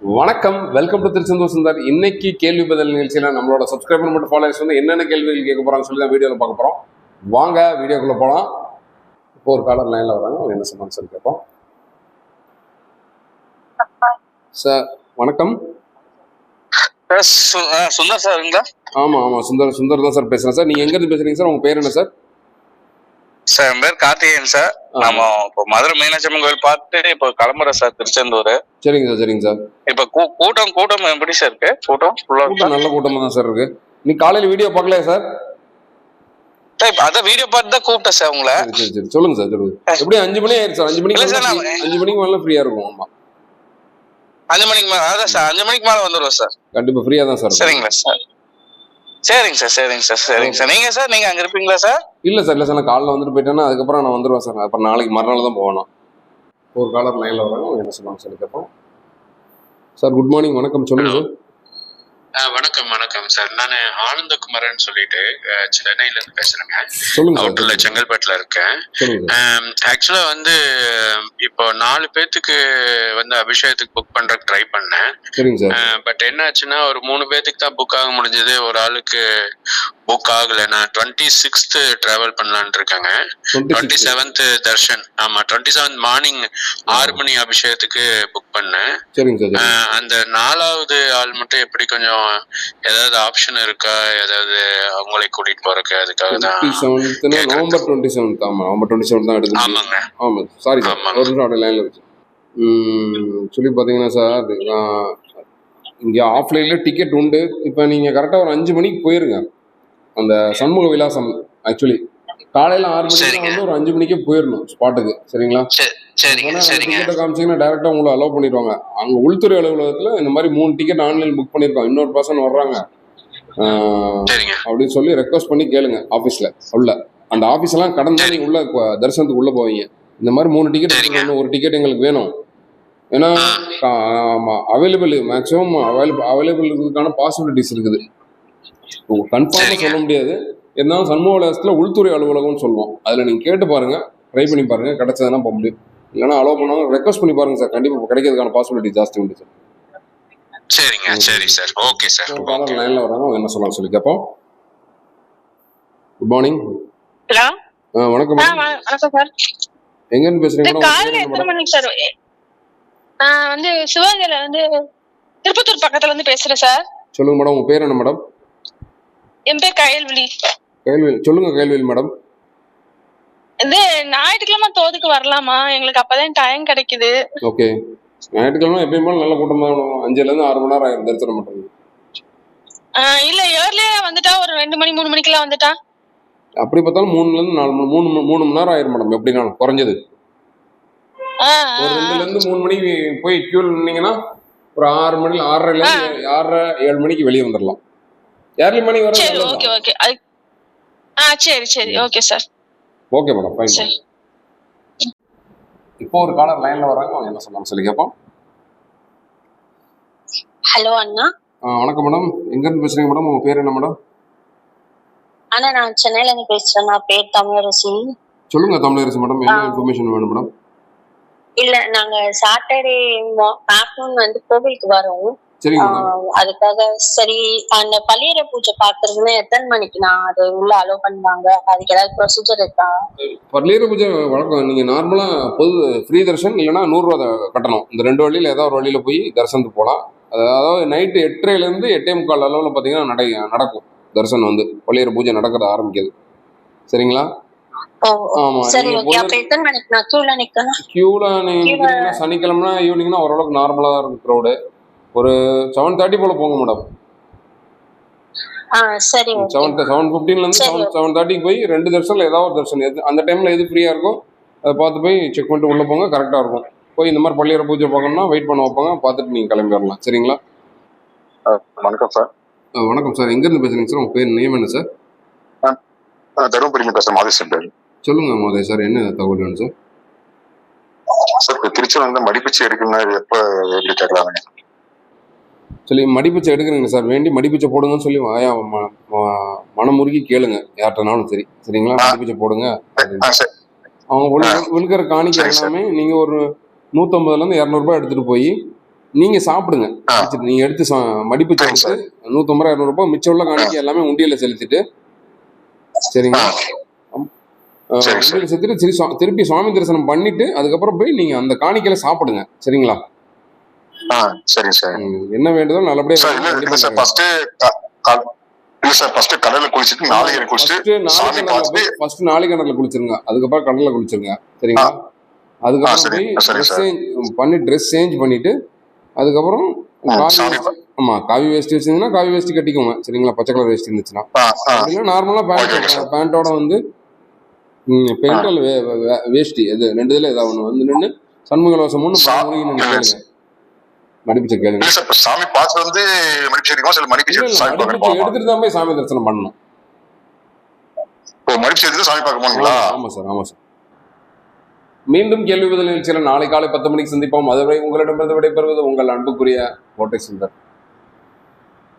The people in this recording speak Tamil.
வணக்கம். வெல்கம் டு திருச்செந்தூர் சுந்தர் இன்னைக்கு கேள்வி பதில் நிகழ்ச்சியில நம்மளோட சப்ஸ்கிரைபர் மட்டும் ஃபாலோவர்ஸ் வந்து என்னென்ன கேள்விகள் கேட்க போறாங்கன்னு சொல்லி தான் வீடியோவில் பார்க்க போறோம். வாங்க வீடியோக்குள்ள போகலாம் இப்போ ஒரு காலர் லைன்ல வராங்க. அவங்க என்ன சொன்னாங்க சொல்லி கேட்போம். சார் வணக்கம். சார், சுந்தர் சாருங்களா ஆமா ஆமா. சுந்தர் சுந்தர் தான் சார் பேசுறேன். சார் நீங்க எங்க இருந்து பேசுறீங்க சார் உங்க பேர் என்ன சார் சார் என் பேர் கார்த்திகேயன் சார் நம்ம இப்போ மதுரை மீனாட்சி அம்மன் கோயில் பார்த்துட்டு இப்போ கிளம்புறோம் சார் திருச்செந்தூர். சரிங்க சார் சரிங்க சார். இப்போ கூ- கூட்டம் கூட்டம் எப்படி சார் இருக்கு? கூட்டம் கூட்டம் நல்ல கூட்டமா தான் சார் இருக்கு. நீ காலையில வீடியோ பார்க்கலையா சார்? அதான் வீடியோ பார்த்து தான் கூப்பிட்டேன் சார் உங்களை. சரி சொல்லுங்க சார் சொல்லுங்க. அஞ்சு மணி ஆயிடுச்சு சார். அஞ்சு மணிக்கு அஞ்சு மணிக்கு மேல ஃப்ரீயா இருக்கும். ஆமா. அஞ்சு மணிக்கு மேல அதான் சார் அஞ்சு மணிக்கு மேல வந்துடுவோம் சார். கண்டிப்பா ஃப்ரீயா தான் சார். சரிங்களா சார். சரிங்க சார் சரிங்க சார் சரிங்க சார். நீங்க சார் நீங்க அங்க இருப்பீங்களா சார்? இல்ல சார் இல்ல சார் நான் காலைல வந்துட்டு போயிட்டேன்னா அதுக்கப்புறம் நான் வந்துருவேன் சார் அப்புறம் நாளைக்கு மறுநாள் தான் போகணும். ஒரு காலர் லைன்ல வராங்க அவங்க என்ன சொல்லுவாங்க சொல்லி கேட்போம். சார் குட் மார்னிங் வணக்கம். சொல்லுங்க சார் வணக்கம் வணக்கம் சார் நான் ஆனந்தகுமாரன் சொல்லிட்டு சென்னையில இருந்து பேசுறேங்க. அவுட்டர்ல செங்கல்பட்டுல இருக்கேன். ஆக்சுவலா வந்து இப்போ நாலு பேத்துக்கு வந்து அபிஷேகத்துக்கு புக் பண்றதுக்கு ட்ரை பண்ணேன். பட் என்ன ஆச்சுன்னா ஒரு மூணு பேத்துக்கு தான் புக் ஆக முடிஞ்சது. ஒரு ஆளுக்கு புக் ஆகல. நான் டுவெண்ட்டி சிக்ஸ்த் டிராவல் பண்ணலான் இருக்கேங்க. Twenty seventh Darshan. ஆமா டுவெண்ட்டி செவன்த் மார்னிங் ஆறு மணி அபிஷேகத்துக்கு புக் பண்ணேன். அந்த நாலாவது ஆள் மட்டும் எப்படி கொஞ்சம் ஏதாவது ஆப்ஷன் இருக்கா? ஏதாவது அவங்களை கூட்டிட்டு போறதுக்கு அதுக்காக தான். நவம்பர் டுவெண்ட்டி செவன்த் ஆமா நவம்பர் டுவெண்ட்டி செவன்த் தான் முடியும் ஆமாங்க. ஆமா சாரி. ஒரு நிமிஷம் அப்படியே லைன்ல இருக்கு சொல்லி பார்த்தீங்கன்னா சார் இங்கே ஆஃப்லைனில் டிக்கெட் உண்டு. இப்போ நீங்கள் கரெக்டாக ஒரு அஞ்சு மணிக்கு போயிருங்க. அந்த சண்முக விலாசம் ஆக்சுவலி காலையில் ஆறு மணிக்கு. வந்து ஒரு அஞ்சு மணிக்கே போயிடணும் ஸ்பாட்டுக்கு சரிங்களா? சரி- சரிங்க சரிங்க. டிக்கெட்டை காமிச்சிங்கன்னா டேரெக்டாக உங்களை அலோவ் பண்ணிடுவாங்க. அங்கே உள்துறை அலுவலகத்தில் இந்த மாதிரி மூணு டிக்கெட் ஆன்லைன் புக் பண்ணியிருக்கோம் இன்னொரு பர்சன் வர்றாங்க. அப்படின்னு சொல்லி ரெக்வஸ்ட் பண்ணி கேளுங்க ஆஃபீஸில் உள்ள. அந்த ஆஃபீஸ் எல்லாம் கடந்து. நீங்க உள்ள தரிசனத்துக்கு உள்ள போவீங்க. இந்த மாதிரி மூணு டிக்கெட். ஒரு டிக்கெட் எங்களுக்கு வேணும். ஏன்னா அவைலபிள் மேக்ஸிமம் அவைலபிள் அவைலபிள் இருக்கிறதுக்கான பாசிபிலிட்டிஸ் இருக்குது. கன்ஃபார்மாக. சொல்ல முடியாது. இருந்தாலும் சண்முக விலாசத்தில் உள்துறை அலுவலகம்னு சொல்லுவோம். அதில் நீங்கள் கேட்டு பாருங்க. ட்ரை பண்ணி பாருங்க. கிடைச்சதுன்னா போக முடியும். இல்லைன்னா அலோவ் பண்ணாங்க ரெக்வஸ்ட் பண்ணி பாருங்க சார். கண்டிப்பாக கிடைக்கிறதுக்கான பாசிபிலிட்டி ஜாஸ்தி உண்டு சார். சரிங்க சரி சார். Okay sir. காலர் லைனில் வராங்க. அவங்க என்ன சொல்லலாம் சொல்லி கேட்போம். குட் மார்னிங் ஹலோ வணக்கம் வணக்கம் சார். எங்கேருந்து பேசுறீங்க காலையில எத்தனை மணிக்கு சார்? நான் வந்து சிவகங்கையில வந்து திருப்பத்தூர் பக்கத்துல இருந்து பேசுறேன் சார். சொல்லுங்க மேடம். உங்க பேர் என்ன மேடம்? என் பேர் கயல்விழி. கேள்வி சொல்லுங்க கேள்வி மேடம். இது ஞாயிற்றுக்கிழமை தோதுக்கு வரலாமா? எங்களுக்கு அப்பதான் டைம் கிடைக்குது. ஓகே ஞாயிற்றுக்கிழமை எப்பயும் போல நல்ல கூட்டம் தான். அஞ்சுல இருந்து ஆறு மணி நேரம் ஆயிரும் தரிசனம் பண்றது இல்ல ஏர்லியா வந்துட்டா ஒரு ரெண்டு மணி மூணு மணிக்கெல்லாம் வந்துட்டா? அப்படி பார்த்தாலும் மூணுல இருந்து நாலு மணி மூணு மணி- நேரம் ஆயிரும் மேடம். எப்படினாலும் குறைஞ்சது. ஒரு ரெண்டுல. இருந்து மூணு மணிக்கு போய் கியூல நின்னீங்கன்னா ஒரு ஆறு மணி இருந்து ஆறரை ஏழு மணிக்கு வெளியே வந்துடலாம் ஏர்லி மணி வர சரி ஓகே ஓகே ஆ சரி சரி. Okay sir okay madam fine சரி. இப்போ ஒரு காலர் லைன்ல வராங்க. அவங்க என்ன சொன்னாங்க சொல்லி கேட்போம். ஹலோ அண்ணா. வணக்கம் மேடம் எங்க இருந்து பேசுறீங்க மேடம் உங்க பேர் என்ன மேடம் அண்ணா நான் சென்னையில இருந்து பேசுறேன் நான் பேர் தமிழரசி. சொல்லுங்க தமிழரசு மேடம் என்ன. இன்ஃபர்மேஷன் வேணும் மேடம் இல்ல நாங்க சாட்டர்டே ஆஃப்டர்நூன் வந்து கோவிலுக்கு வரோம். அதுக்காக சரி அந்த பள்ளியறை பூஜை பாக்குறதுன்னு எத்தனை மணிக்கு நான் அது உள்ள அலோவ் பண்ணுவாங்க? அதுக்கு ஏதாவது ப்ரொசீஜர் இருக்கா? பர்லியர் பூஜை வழக்கம் நீங்கள் நார்மலாக பொது ஃப்ரீ தர்ஷன் இல்லைன்னா நூறுரூவா கட்டணும். இந்த ரெண்டு வழியில் ஏதாவது ஒரு வழியில் போய் தரிசனத்துக்கு போகலாம். அதாவது நைட்டு எட்டரைலேருந்து எட்டே முக்கால் அளவில் பார்த்தீங்கன்னா நடை நடக்கும். தரிசனம் வந்து பள்ளியர் பூஜை நடக்கிறது ஆரம்பிக்குது சரிங்களா? நீங்க சனிக்கிழமை ஈவினிங்னா ஓரளவுக்கு நார்மலாக தான் இருக்கும் க்ரௌடு ஒரு செவன் தேர்ட்டி போல் போங்க மேடம் சரி செவன் செவன் ஃபிஃப்டீன்லேருந்து சரி. செவன் செவன் தேர்ட்டிக்கு போய் ரெண்டு தர்ஷனில் ஏதாவது ஒரு தர்ஷன் எது அந்த டைமில் எது ஃப்ரீயாக இருக்கோ அதை பார்த்து போய் செக் பண்ணிட்டு உள்ளே போங்க கரெக்டாக இருக்கும். போய் இந்த மாதிரி பள்ளியறை பூஜை பார்க்கணும்னா வெயிட் பண்ண வைப்பாங்க பார்த்துட்டு நீங்கள் கிளம்பி வரலாம். சரிங்களா? வணக்கம் சார். வணக்கம் சார். எங்கேருந்து பேசுறீங்க சார்? உங்கள் பேர் நேம் என்ன சார்? நான் தருமபுரி பேசுறேன் மாதவி சென்டர் சொல்லுங்க மோதய் சார் என்ன தகவல் வேணும் சார்? சார் இப்போ திருச்சியில் வந்து மடிப்பிச்சு எடுக்கணும்னா எப்போ எப்படி கேட்கலாங்க சொல்லி மடிப்பிச்சை எடுக்கிறீங்க சார். வேண்டி மடிப்பிச்சை போடுங்கன்னு சொல்லி மனமுருகி கேளுங்க. யார்கிட்டனாலும் சரி. சரிங்களா. மடிப்பிச்சை போடுங்க. அவங்க விழு- விழுக்கிற காணிக்கை. எல்லாமே நீங்கள் ஒரு நூற்றம்பதுலேருந்து இரநூறுபா எடுத்துகிட்டு போய் நீங்க சாப்பிடுங்க. நீங்க எடுத்து சா- மடிப்பு சரிங்க சேர்த்து நூத்தம்பது ரூபா இரநூறுபா மிச்சம் உள்ள காணிக்கை எல்லாமே உண்டியல செலுத்திட்டு சரிங்களா. உண்டியல செலுத்திட்டு திருப்பி சுவாமி தரிசனம் பண்ணிட்டு அதுக்கப்புறம் போய் நீங்க அந்த காணிக்கையில சாப்பிடுங்க. சரிங்களா? சரிங்க சார் என்ன வேண்டுதோ நல்லபடியா சார் இல்ல சார் ஃபர்ஸ்ட் இல்ல சார் ஃபர்ஸ்ட் கடல்ல குளிச்சுட்டு நாளைக்கு குளிச்சுட்டு சாமி பார்த்துட்டு ஃபர்ஸ்ட் நாளைக்கு கடல்ல குளிச்சிருங்க. அதுக்கப்புறம் கடல்ல குளிச்சிருங்க. சரிங்களா? அதுக்கப்புறம் பண்ணி ட்ரெஸ் சேஞ்ச் பண்ணிட்டு அதுக்கப்புறம் ஆமா காவி வேஷ்டி வச்சிருந்தீங்கன்னா காவி வேஷ்டி கட்டிக்கோங்க. சரிங்களா? பச்சை கலர் வேஷ்டி இருந்துச்சுன்னா. அப்படின்னா நார்மலா பேண்ட். பேண்டோட வந்து பெயிண்டல் வேஷ்டி இது ரெண்டு இதுல ஏதாவது ஒண்ணு. வந்து நின்று சண்முகலோசம் ஒன்று சா- நின்று கேளுங்க மடிப்பிச்ச கேளுங்க. சார் சாமி பார்த்துட்டு வந்து மடிப்பிச்சு எடுக்கணும் சில மடிப்பிச்சு சாமி பார்க்க மடிப்பிச்சை போகலாம் எடுத்துட்டு தான் போய் சாமி தரிசனம் பண்ணணும். இப்போ மடிப்பிச்சு எடுத்து சாமி பார்க்க போனீங்களா ஆமா, ஆமா சார் ஆமா சார். மீண்டும் கேள்வி பதில் நிகழ்ச்சியில் நாளை காலை பத்து மணிக்கு சந்திப்போம். அதுவரை உங்களிடமிருந்து விடைபெறுவது உங்கள் அன்புக்குரிய கோட்டை சுந்தர்.